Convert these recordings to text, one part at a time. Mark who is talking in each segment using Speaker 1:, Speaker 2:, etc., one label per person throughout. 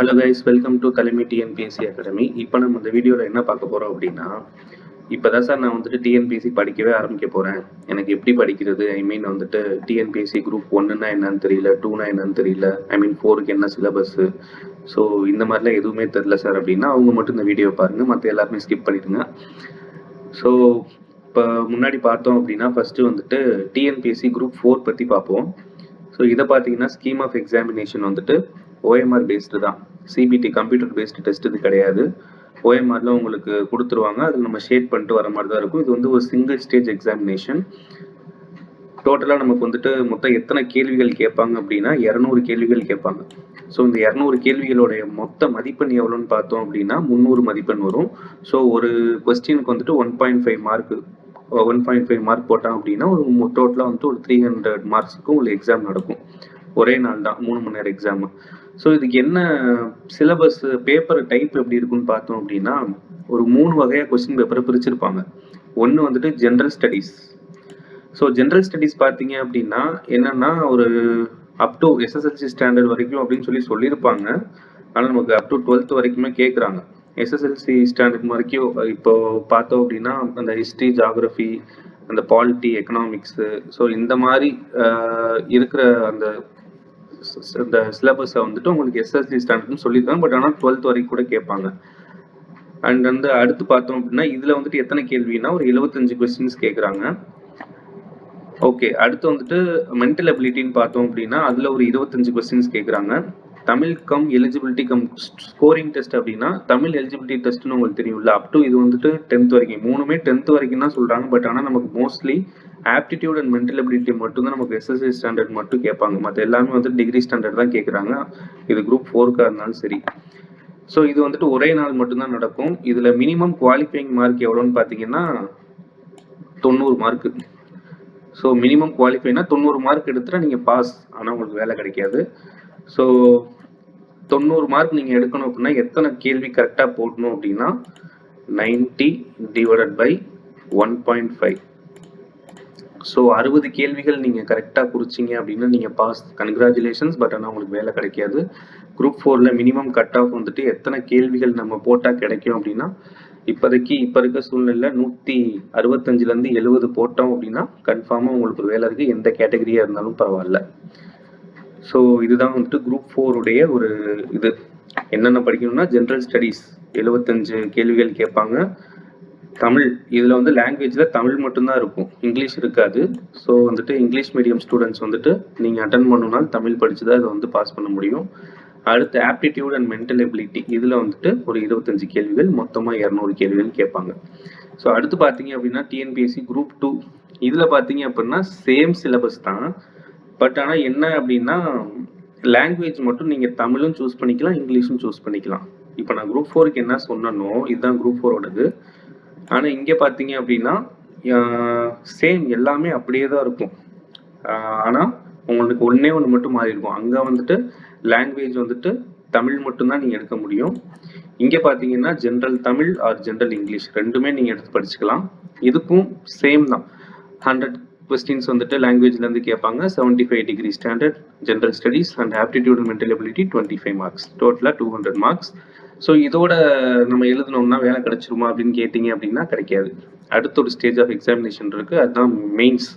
Speaker 1: Hello guys welcome to Kalimi TNPSC academy இப்போ நம்ம இந்த வீடியோவில் என்ன பார்க்க போகிறோம் அப்படின்னா இப்போ தான் சார் நான் வந்துட்டு டிஎன்பிஎஸ்சி படிக்கவே ஆரம்பிக்க போகிறேன் எனக்கு எப்படி படிக்கிறது? ஐ மீன் வந்துட்டு டிஎன்பிஎஸ்சி குரூப் ஒன்றுனா என்னன்னு தெரியல டூனா என்னன்னு தெரியல ஐ மீன் ஃபோருக்கு என்ன சிலபஸ்ஸு ஸோ இந்த மாதிரிலாம் எதுவுமே தெரில சார் அப்படின்னா அவங்க மட்டும் இந்த வீடியோ பாருங்கள் மற்ற எல்லாருமே ஸ்கிப் பண்ணிடுங்க. ஸோ இப்போ முன்னாடி பார்த்தோம் அப்படின்னா ஃபஸ்ட்டு வந்துட்டு டிஎன்பிஎஸ்சி குரூப் ஃபோர் பற்றி பார்ப்போம். ஸோ இதை பார்த்தீங்கன்னா ஸ்கீம் ஆஃப் எக்ஸாமினேஷன் வந்துட்டு ஓஎம்ஆர் பேஸ்டு தான். சிபிடி கம்ப்யூட்டர் பேஸ்டு டெஸ்ட் இது கிடையாது. ஓஎம்ஆரில் உங்களுக்கு கொடுத்துருவாங்க. அதில் நம்ம ஷேட் பண்ணிட்டு வர மாதிரி தான் இருக்கும். இது வந்து ஒரு சிங்கிள் ஸ்டேஜ் எக்ஸாமினேஷன் டோட்டலாக நமக்கு வந்துட்டு மொத்தம் எத்தனை கேள்விகள் கேட்பாங்க அப்படின்னா இரநூறு கேள்விகள் கேட்பாங்க. ஸோ இந்த இரநூறு கேள்விகளுடைய மொத்த மதிப்பெண் எவ்வளோன்னு பார்த்தோம் அப்படின்னா முந்நூறு மதிப்பெண் வரும். ஸோ ஒரு கொஸ்டினுக்கு வந்துட்டு one point five mark one point five mark போட்டான் அப்படின்னா ஒரு டோட்டலாக வந்துட்டு ஒரு த்ரீ ஹண்ட்ரட் மார்க்ஸுக்கும் உங்களுக்கு எக்ஸாம் நடக்கும். ஒரே நாள் தான் மூணு மணி நேரம் எக்ஸாமு ஸோ இதுக்கு என்ன சிலபஸ் பேப்பர் டைப் எப்படி இருக்குன்னு பார்த்தோம் அப்படின்னா ஒரு மூணு வகையாக கொஸ்டின் பேப்பரை பிரிச்சிருப்பாங்க. ஒன்று வந்துட்டு general studies so general studies பார்த்தீங்க அப்படின்னா என்னன்னா ஒரு அப் டு எஸ்எஸ்எல்சி ஸ்டாண்டர்ட் வரைக்கும் அப்படின்னு சொல்லி சொல்லியிருப்பாங்க. ஆனால் நமக்கு அப் டு டுவெல்த் வரைக்குமே கேட்குறாங்க எஸ்எஸ்எல்சி ஸ்டாண்டர்ட் வரைக்கும் இப்போ பார்த்தோம் அப்படின்னா அந்த ஹிஸ்ட்ரி ஜாகிரஃபி அந்த பாலிட்டி எக்கனாமிக்ஸு ஸோ இந்த மாதிரி இருக்கிற அந்த இந்த சிலபஸை வந்துட்டு உங்களுக்கு எஸ்எஸ்சி ஸ்டாண்டர்ட்னு சொல்லியிருக்காங்க. பட் ஆனால் டுவெல்த் வரைக்கும் கூட கேட்பாங்க. அண்ட் வந்து அடுத்து பார்த்தோம் அப்படின்னா இதில் வந்துட்டு எத்தனை கேள்வினா ஒரு எழுபத்தஞ்சு கொஸ்டின்ஸ் கேட்குறாங்க. ஓகே அடுத்து வந்துட்டு மென்டல் அபிலிட்டின்னு பார்த்தோம் அப்படின்னா அதில் ஒரு இருபத்தஞ்சு கொஸ்டின்ஸ் கேட்குறாங்க. Tamil cum eligibility cum scoring test அப்படின்னா தமிழ் எலிஜிபிலிட்டி டெஸ்ட்னு உங்களுக்கு தெரியும்ல அப் டு இது வந்துட்டு டென்த் வரைக்கும். மூணுமே டென்த் வரைக்கும் தான் சொல்கிறாங்க பட் ஆனால் நமக்கு mostly aptitude and mental ability மட்டும் தான் நமக்கு எஸ்எஸ்சி ஸ்டாண்டர்ட் மட்டும் கேட்பாங்க. மற்ற எல்லாமே வந்து டிகிரி ஸ்டாண்டர்ட் தான் கேட்குறாங்க. இது குரூப் ஃபோருக்காக இருந்தாலும் சரி. ஸோ இது வந்துட்டு ஒரே நாள் மட்டும்தான் நடக்கும். இதில் மினிமம் குவாலிஃபைங் மார்க் எவ்வளோன்னு பார்த்தீங்கன்னா தொண்ணூறு மார்க்கு ஸோ மினிமம் குவாலிஃபைனா தொண்ணூறு மார்க் எடுத்துட்டா நீங்கள் பாஸ் ஆனால் உங்களுக்கு வேலை கிடைக்காது. ஸோ தொண்ணூறு மார்க் நீங்கள் எடுக்கணும் அப்படின்னா எத்தனை கேள்வி கரெக்டாக போடணும் அப்படின்னா ninety divided by one point five so அறுபது கேள்விகள் நீங்கள் கரெக்டாக குறிச்சிங்க அப்படின்னா நீங்கள் பாஸ் கன்க்ராச்சுலேஷன்ஸ் பட் ஆனால் உங்களுக்கு வேலை கிடைக்காது. குரூப் ஃபோரில் மினிமம் கட் ஆஃப் வந்துட்டு எத்தனை கேள்விகள் நம்ம போட்டால் கிடைக்கும் அப்படின்னா இப்போதைக்கு இப்போ இருக்க சூழ்நிலையில் நூற்றி அறுபத்தஞ்சிலேருந்து எழுபது போட்டோம் அப்படின்னா கன்ஃபார்மாக உங்களுக்கு ஒரு வேலை இருக்குது எந்த கேட்டகரியாக இருந்தாலும் பரவாயில்ல. ஸோ இதுதான் வந்துட்டு குரூப் ஃபோருடைய ஒரு இது. என்னென்ன படிக்கணும்னா ஜென்ரல் ஸ்டடீஸ் எழுபத்தஞ்சு கேள்விகள் கேட்பாங்க. தமிழ் இதில் வந்து லாங்குவேஜில் தமிழ் மட்டும்தான் இருக்கும். இங்கிலீஷ் இருக்காது. ஸோ வந்துட்டு இங்கிலீஷ் மீடியம் ஸ்டூடெண்ட்ஸ் வந்துட்டு நீங்கள் அட்டன் பண்ணணும்னா தமிழ் படித்து தான் இதை வந்து பாஸ் பண்ண முடியும். அடுத்து ஆப்டிடியூட் அண்ட் மென்டல் எபிலிட்டி இதில் வந்துட்டு ஒரு இருபத்தஞ்சு கேள்விகள் மொத்தமாக இரநூறு கேள்விகள் கேட்பாங்க. ஸோ அடுத்து பார்த்தீங்க அப்படின்னா டிஎன்பிஎஸ்சி குரூப் டூ இதில் பார்த்தீங்க அப்படின்னா சேம் சிலபஸ் தான். பட் ஆனால் என்ன அப்படின்னா லாங்குவேஜ் மட்டும் நீங்கள் தமிழும் சூஸ் பண்ணிக்கலாம் இங்கிலீஷும் சூஸ் பண்ணிக்கலாம். இப்போ நான் குரூப் ஃபோருக்கு என்ன சொன்னனோ இதுதான் குரூப் ஃபோரோடது ஆனால் இங்கே பார்த்தீங்க அப்படின்னா சேம் எல்லாமே அப்படியே தான் இருக்கும். ஆனால் உங்களுக்கு ஒன்றே ஒன்று மட்டும் மாறி இருக்கும். அங்கே வந்துட்டு லாங்குவேஜ் வந்துட்டு தமிழ் மட்டும்தான் நீங்கள் எடுக்க முடியும். இங்கே பார்த்தீங்கன்னா general Tamil or general English ரெண்டுமே நீங்கள் எடுத்து படிச்சுக்கலாம். இதுக்கும் சேம் தான். ஹண்ட்ரட் கொஸ்டின்ஸ் வந்துட்டு லாங்குவேஜ்லேருந்து கேட்பாங்க. Seventy five degree standard general studies and aptitude mental ability twenty five marks டோட்டலாக டூ ஹண்ட்ரட் மார்க்ஸ் ஸோ இதோட நம்ம எழுதணும்னா வேலை கிடைச்சிருமா அப்படின்னு கேட்டிங்க அப்படின்னா கிடைக்காது. அடுத்த ஒரு ஸ்டேஜ் ஆஃப் எக்ஸாமினேஷன் இருக்குது அதுதான் mains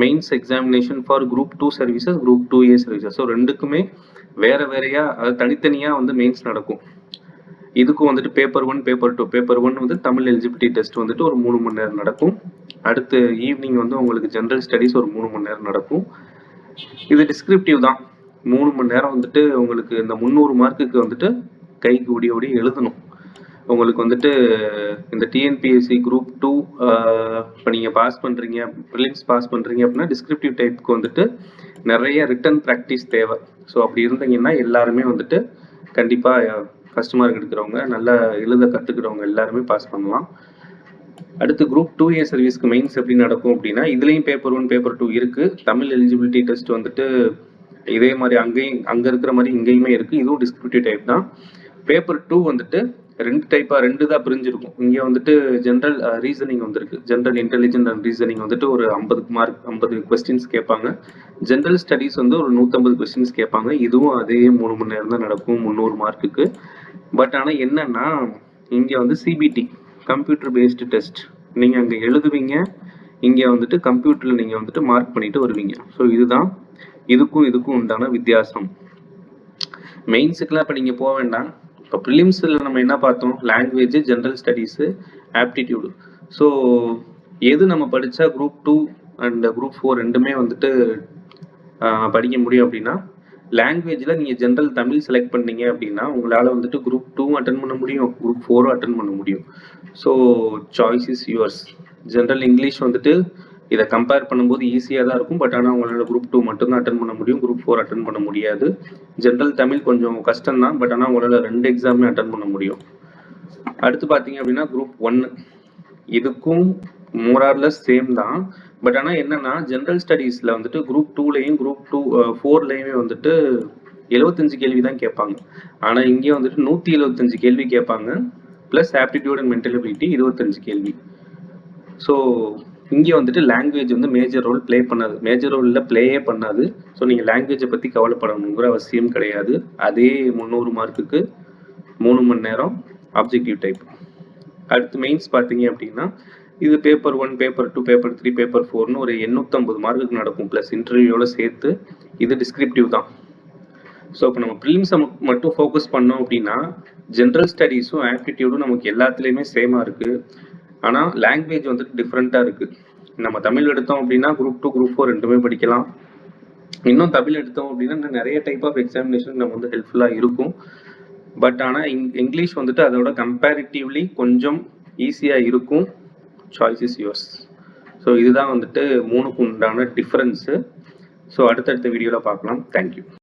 Speaker 1: mains examination for group two services group two A services so ரெண்டுக்குமே வேற வேறையா அது தனித்தனியாக வந்து மெயின்ஸ் நடக்கும். இதுக்கும் வந்துட்டு paper one paper two paper one வந்து தமிழ் எலிஜிபிலிட்டி டெஸ்ட் வந்துட்டு ஒரு மூணு மணி நேரம் நடக்கும். அடுத்து ஈவினிங் வந்து உங்களுக்கு ஜென்ரல் ஸ்டடீஸ் ஒரு மூணு மணி நேரம் நடக்கும். இது டிஸ்கிரிப்டிவ் தான். மூணு மணி நேரம் வந்துட்டு உங்களுக்கு இந்த முந்நூறு மார்க்குக்கு வந்துட்டு கைக்கு ஓடி ஓடி எழுதணும். உங்களுக்கு வந்துட்டு இந்த டிஎன்பிஎஸ்சி குரூப் டூ இப்போ நீங்கள் பாஸ் பண்ணுறீங்க ப்ரிலிம்ஸ் பாஸ் பண்ணுறீங்க அப்படின்னா டிஸ்கிரிப்டிவ் டைப்புக்கு வந்துட்டு நிறைய ரிட்டன் ப்ராக்டிஸ் தேவை. ஸோ அப்படி இருந்தீங்கன்னா எல்லாருமே வந்துட்டு கண்டிப்பாக ஃபஸ்ட் மார்க் எடுக்கிறவங்க நல்லா எழுத கற்றுக்கிறவங்க எல்லாருமே பாஸ் பண்ணலாம். அடுத்து குரூப் டூ ஏ சர்வீஸ்க்கு மெயின்ஸ் எப்படி நடக்கும் அப்படின்னா இதுலேயும் பேப்பர் ஒன் பேப்பர் டூ இருக்குது தமிழ் எலிஜிபிலிட்டி டெஸ்ட் வந்துட்டு இதே மாதிரி அங்கேயும் அங்கே இருக்கிற மாதிரி இங்கேயுமே இருக்குது இதுவும் டிஸ்கிரிப்டிவ் டைப் தான். பேப்பர் டூ வந்துட்டு ரெண்டு டைப்பாக ரெண்டு தான் பிரிஞ்சிருக்கும். இங்கே வந்துட்டு ஜென்ரல் ரீசனிங் uh, வந்திருக்கு. ஜென்ரல் இன்டெலிஜென்ட் அண்ட் ரீசனிங் வந்துட்டு ஒரு ஐம்பது மார்க் ஐம்பது கொஸ்டின்ஸ் கேட்பாங்க. ஜென்ரல் ஸ்டடீஸ் வந்து ஒரு நூற்றம்பது கொஸ்டின்ஸ் கேட்பாங்க. இதுவும் அதே மூணு மணி நேரம் தான் நடக்கும் முந்நூறு மார்க்குக்கு பட் ஆனால் என்னன்னா இங்கே வந்து சிபிடி கம்ப்யூட்டர் பேஸ்டு டெஸ்ட் நீங்கள் அங்கே எழுதுவீங்க இங்கே வந்துட்டு கம்ப்யூட்டரில் நீங்கள் வந்துட்டு மார்க் பண்ணிட்டு வருவீங்க. ஸோ இதுதான். இதுக்கும் இதுக்கும் உண்டான வித்தியாசம். மெயின்ஸுக்கெலாம் இப்போ நீங்கள் போக வேண்டாம். இப்போ ப்ரிலிம்ஸில் நம்ம என்ன பார்த்தோம்? Language general studies aptitude so எது நம்ம படித்தா group two and group four ரெண்டுமே வந்துட்டு படிக்க முடியும் அப்படின்னா லாங்குவேஜில் நீங்கள் ஜென்ரல் தமிழ் செலக்ட் பண்ணீங்க அப்படின்னா உங்களால் வந்துட்டு குரூப் டூவும் அட்டன் பண்ண முடியும் குரூப் ஃபோரும் அட்டன் பண்ண முடியும். So choice is yours general English வந்துட்டு இதை கம்பேர் பண்ணும்போது ஈஸியாக தான் இருக்கும். பட் ஆனால் உங்களால் குரூப் டூ மட்டும்தான் அட்டன் பண்ண முடியும். குரூப் ஃபோர் அட்டன் பண்ண முடியாது. ஜென்ரல் தமிழ் கொஞ்சம் கஷ்டம் தான் பட் ஆனால் உங்களால் ரெண்டு எக்ஸாமே அட்டன் பண்ண முடியும். அடுத்து பார்த்தீங்க அப்படின்னா குரூப் ஒன்று இதுக்கும் மோரார்லெஸ் சேம் தான். பட் ஆனால் என்னன்னா ஜென்ரல் ஸ்டடீஸில் வந்துட்டு குரூப் டூலையும் குரூப் டூ ஃபோர்லேயுமே வந்துட்டு எழுபத்தஞ்சு கேள்வி தான் கேட்பாங்க. ஆனால் இங்கே வந்துட்டு நூற்றி எழுபத்தஞ்சு கேள்வி கேட்பாங்க. ப்ளஸ் ஆப்டிடியூட் அண்ட் மென்டலபிலிட்டி இருபத்தஞ்சு கேள்வி. ஸோ இங்கே வந்துட்டு லாங்குவேஜ் வந்து மேஜர் ரோல் ப்ளே பண்ணாது. மேஜர் ரோலில் ப்ளேயே பண்ணாது. ஸோ நீங்கள் லாங்குவேஜை பற்றி கவலைப்படணுங்கிற அவசியம் கிடையாது. அதே முந்நூறு மார்க்குக்கு மூணு மணி நேரம் ஆப்ஜெக்டிவ் டைப் அடுத்து மெயின்ஸ் பார்த்தீங்க அப்படின்னா இது paper one paper two paper three paper ஃபோர்னு ஒரு எண்ணூற்றம்பது மார்க்குக்கு நடக்கும். ப்ளஸ் இன்டர்வியூவோட சேர்த்து இது டிஸ்கிரிப்டிவ் தான். ஸோ இப்போ நம்ம ப்ரிலிம்ஸை மட்டும் ஃபோக்கஸ் பண்ணோம் அப்படின்னா ஜென்ரல் ஸ்டடீஸும் ஆப்டிடியூடும் நமக்கு எல்லாத்துலேயுமே சேமாக இருக்குது ஆனால் லாங்குவேஜ் வந்துட்டு டிஃப்ரெண்ட்டாக இருக்குது நம்ம தமிழ் எடுத்தோம் அப்படின்னா குரூப் டூ குரூப் ஃபோர் ரெண்டுமே படிக்கலாம். இன்னும் தமிழ் எடுத்தோம் அப்படின்னா நிறைய டைப் ஆஃப் எக்ஸாமினேஷன் நம்ம வந்து ஹெல்ப்ஃபுல்லாக இருக்கும். பட் ஆனால் இங் இங்கிலீஷ் வந்துட்டு அதோட கம்பேரிட்டிவ்லி கொஞ்சம் ஈஸியாக இருக்கும். சாய்ஸ் இஸ் யுவர்ஸ் ஸோ இதுதான் வந்துட்டு மூணுக்கு உண்டான டிஃப்ரென்ஸு ஸோ அடுத்தடுத்த வீடியோவில் பார்க்கலாம். தேங்க்யூ